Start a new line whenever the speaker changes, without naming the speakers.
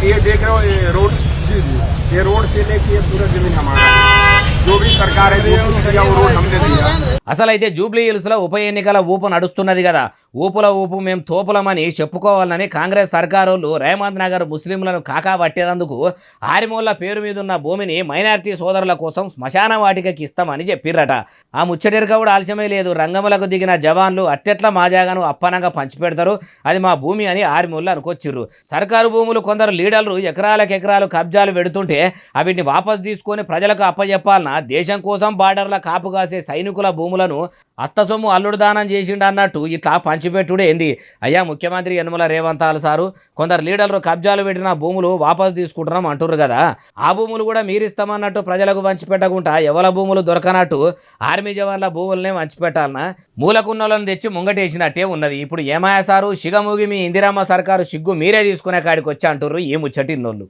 ये देख रहे हो ये रोड ये रोड से लेके ये पूरा जमीन हमारा है। जो भी सरकार है जो कुछ किया वो रोड हमने दिया
అసలైతే జూబ్లీ హిల్స్లో ఉప ఎన్నికల ఊపు నడుస్తున్నది కదా ఊపుల ఊపు మేము తోపులమని చెప్పుకోవాలని కాంగ్రెస్ సర్కారులు రేమంత్ నగర్ ముస్లింలను కాకా పట్టేందుకు ఆరిమూల పేరు మీద ఉన్న భూమిని మైనారిటీ సోదరుల కోసం శ్మశాన వాటికకి ఇస్తామని చెప్పిర్రట. ఆ ముచ్చటెరక కూడా ఆలస్యమే లేదు. రంగములకు దిగిన జవాన్లు అట్టెట్ల మాజాగాను అప్పనంగా పంచిపెడతారు. అది మా భూమి అని ఆరిమూళ్ళు అనుకొచ్చిర్రు. సర్కారు భూములు కొందరు లీడర్లు ఎకరాలకు ఎకరాలు కబ్జాలు పెడుతుంటే అవిటిని వాపసు తీసుకొని ప్రజలకు అప్పజెప్పాలన్నా దేశం కోసం బార్డర్ల కాపు కాసే సైనికుల భూములను అత్త సొమ్ము అల్లుడు దానం చేసిండు అన్నట్టు ఇట్లా పంచిపెట్టుడే ఏంది? అయ్యా ముఖ్యమంత్రి యనుమల రేవంత్ సారు కొందరు లీడర్లు కబ్జాలు పెట్టిన భూములు వాపసు తీసుకుంటున్నాం అంటుర్రు కదా. ఆ భూములు కూడా మీరిస్తామన్నట్టు ప్రజలకు పంచిపెట్టకుండా ఎవల భూములు దొరకనట్టు ఆర్మీ జవాన్ల భూములనే పంచిపెట్టాలన్నా మూలకున్నోళ్ళని తెచ్చి ముంగటేసినట్టే ఉన్నది. ఇప్పుడు ఏమాయా సారు? సిగమూగి మీ ఇందిరామ్మ సర్కారు సిగ్గు మీరే తీసుకునే కాడికి వచ్చి అంటుర్రు ఈ ముచ్చటిన్నోళ్ళు.